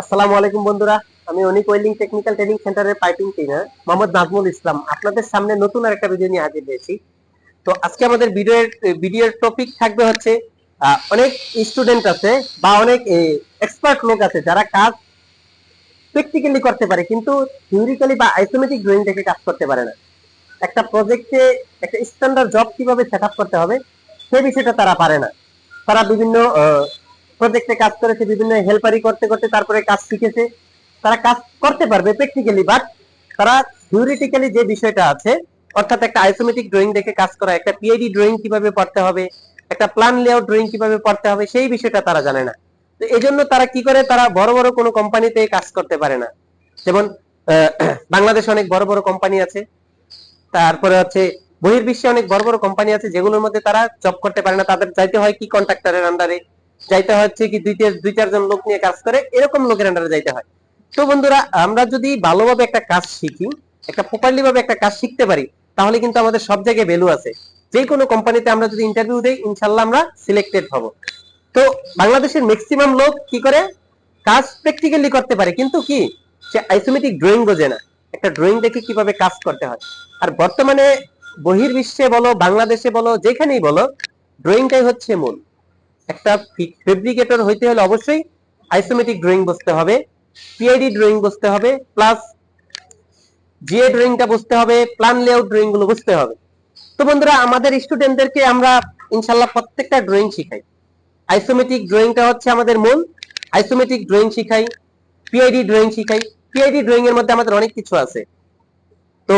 আসসালামু আলাইকুম বন্ধুরা, আমি অনিক ওয়েল্ডিং টেকনিক্যাল ট্রেনিং সেন্টারের পাইপিং ট্রেনার মোহাম্মদ নাজমুল ইসলাম। আপনাদের সামনে নতুন আর একটা ভিডিও নিয়ে হাজির হয়েছি। তো আজকে আমাদের ভিডিওর ভিডিওর টপিক থাকবে হচ্ছে অনেক স্টুডেন্ট আছে বা অনেক এক্সপার্ট লোক আছে যারা কাজ প্র্যাকটিক্যালি করতে পারে, কিন্তু থিওরিক্যালি বা আইসোমেটিক ড্রয়িং দেখে কাজ করতে পারে না। একটা প্রজেক্টে একটা স্ট্যান্ডার্ড জব কীভাবে সেট করতে হবে সেই বিষয়টা তারা পারে না। তারা বিভিন্ন প্রজেক্টে কাজ করেছে, বিভিন্ন হেল্পারি করতে করতে তারপরে কাজ শিখেছে। তারা কাজ করতে পারবে প্র্যাকটিক্যালি বাট তারা থিওরিটিক্যালি যে বিষয়টা আছে, অর্থাৎ একটা আইসোমেটিক ড্রয়িং দেখে কাজ করা, একটা পিআইডি ড্রয়িং কীভাবে পড়তে হবে, একটা প্ল্যান লেআউট ড্রয়িং কীভাবে পড়তে হবে, সেই বিষয়টা তারা জানে না। তো এই জন্য তারা কি করে? তারা বড় বড় কোনো কোম্পানিতে কাজ করতে পারে না। যেমন বাংলাদেশে অনেক বড় বড় কোম্পানি আছে, তারপরে হচ্ছে বহির্বিশ্বে অনেক বড় বড় কোম্পানি আছে, যেগুলোর মধ্যে তারা জব করতে পারে না। তাদের যাইতে হয় কি কন্ট্রাক্টরের আন্ডারে যাইতে হচ্ছে কি দুই দুই, চারজন লোক নিয়ে কাজ করে, এরকম লোকের আন্ডারে যাইতে হয়। তো বন্ধুরা, আমরা যদি ভালোভাবে একটা কাজ শিখি, একটা প্রপারলি ভাবে একটা কাজ শিখতে পারি, তাহলে কিন্তু আমাদের সব জায়গায় ভ্যালু আছে। যে কোনো কোম্পানিতে আমরা যদি ইন্টারভিউ দেই, ইনশাল্লাহ আমরা সিলেক্টেড হব। তো বাংলাদেশের ম্যাক্সিমাম লোক কি করে? কাজ প্র্যাকটিক্যালি করতে পারে, কিন্তু কি? সে আইসোমেটিক ড্রয়িং বোঝে না। একটা ড্রয়িং দেখে কীভাবে কাজ করতে হয়। আর বর্তমানে বহির্বিশ্বে বলো, বাংলাদেশে বলো, যেখানেই বলো ড্রয়িংটাই হচ্ছে মূল। একটা ফেব্রিকেটর হইতে হলে অবশ্যই আইসোমেটিক ড্রয়িং বুঝতে হবে পিআইডি ড্রয়িং বুঝতে হবে প্লাস জিএ ড্রয়িংটা বুঝতে হবে প্ল্যান লেআউট ড্রয়িংগুলো বুঝতে হবে। তো বন্ধুরা, আমাদের স্টুডেন্টদেরকে আমরা ইনশাল্লাহ প্রত্যেকটা ড্রয়িং শিখাই। আইসোমেটিক ড্রয়িংটা হচ্ছে আমাদের মূল। আইসোমেটিক ড্রয়িং শিখাই পিআইডি ড্রয়িং শিখাই। পিআইডি ড্রয়িং এর মধ্যে আমাদের অনেক কিছু আছে। তো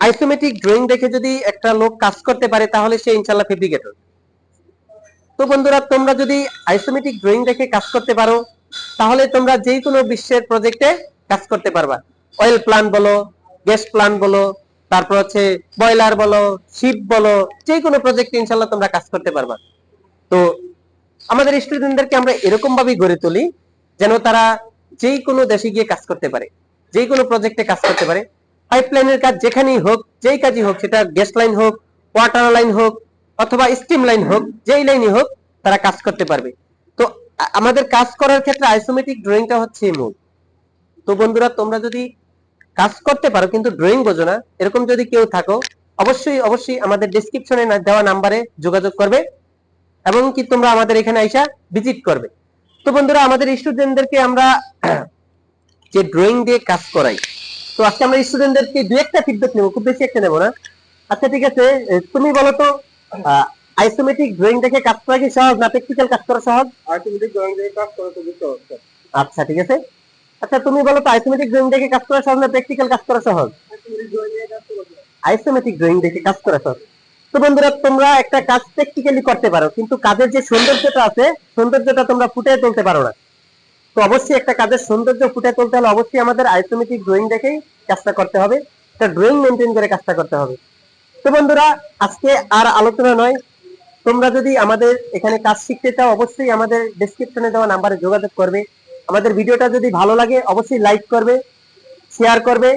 আইসোমেটিক ড্রয়িং দেখে যদি একটা লোক কাজ করতে পারে, তাহলে সে ইনশাল্লাহ ফেব্রিকেটর তো বন্ধুরা, তোমরা যদি আইসোমেটিক ড্রয়িং দেখে কাজ করতে পারো, তাহলে তোমরা যে কোনো বিশ্বের প্রজেক্টে কাজ করতে পারবা। অয়েল প্ল্যান বলো গ্যাস প্ল্যান বলো, তারপর হচ্ছে বয়লার বলো শিপ বলো যে কোনো প্রজেক্টে ইনশাল্লাহ তোমরা কাজ করতে পারবা। তো আমাদের স্টুডেন্টদেরকে আমরা এরকম ভাবেই গড়ে তুলি, যেন তারা যে কোনো দেশে গিয়ে কাজ করতে পারে যে কোনো প্রজেক্টে কাজ করতে পারে। পাইপলাইনের কাজ যেখানেই হোক, যেই কাজই হোক, সেটা গ্যাস লাইন হোক ওয়াটার লাইন হোক অথবা স্টিম লাইন হোক, যেই লাইনই হোক, তারা কাজ করতে পারবে। তো আমাদের কাজ করার ক্ষেত্রে আইসোমেটিক ড্রয়িংটা হচ্ছে মূল। তো বন্ধুরা, তোমরা যদি কাজ করতে পারো, কিন্তু ড্রয়িং বোঝো না, এরকম যদি কেউ থাকো, অবশ্যই অবশ্যই আমাদের ডিসক্রিপশনে দেওয়া নাম্বারে যোগাযোগ করবে, এবং কি তোমরা আমাদের এখানে আইসা ভিজিট করবে। তো বন্ধুরা, আমাদের স্টুডেন্টদেরকে আমরা যে ড্রয়িং দিয়ে কাজ করাই, তো আজকে আমরা স্টুডেন্টদেরকে দু একটা ফিডব্যাক নেব, খুব বেশি একটা নেব না। আচ্ছা ঠিক আছে তুমি বলো তো আইসোমেটিক ড্রয়িং দেখে কাজ করা কি সহজ না প্র্যাকটিক্যাল কাজ করা সহজ? আইসোমেটিক ড্রয়িং দিয়ে কাজ করা খুবই সহজ আচ্ছা ঠিক আছে। আচ্ছা তুমি বলো তো আইসোমেটিক ড্রয়িং দেখে কাজ করা সহজ না প্র্যাকটিক্যাল কাজ করা সহজ? আইসোমেটিক ড্রয়িং দিয়ে কাজ করা সহজ। আইসোমেটিক ড্রয়িং দেখে কাজ করা সহজ। তো বন্ধুরা তোমরা একটা কাজ প্র্যাকটিক্যালি করতে পারো কিন্তু কাজের যে সৌন্দর্যটা আছে সৌন্দর্যটা তোমরা ফুটিয়ে তুলতে পারো না। তো অবশ্যই একটা কাজের সৌন্দর্য ফুটিয়ে তুলতে হলে অবশ্যই আমাদের আইসোমেটিক ড্রয়িং দেখেই কাজটা করতে হবে। একটা ড্রয়িং মেনটেন করে কাজটা করতে হবে। তো বন্ধুরা, আজকে আর আলোচনা নয়। তোমরা যদি আমাদের এখানে কাজ শিখতে চাও, অবশ্যই আমাদের ডেসক্রিপশনে দেওয়া নাম্বারে যোগাযোগ করবে। আমাদের ভিডিওটা যদি ভালো লাগে, অবশ্যই লাইক করবে শেয়ার করবে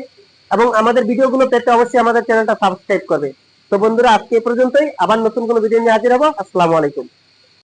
এবং আমাদের ভিডিওগুলো পেতে অবশ্যই আমাদের চ্যানেলটা সাবস্ক্রাইব করবে। তো বন্ধুরা, আজকে এ পর্যন্তই। আবার নতুন কোনো ভিডিও নিয়ে হাজির হব। আসসালামু আলাইকুম।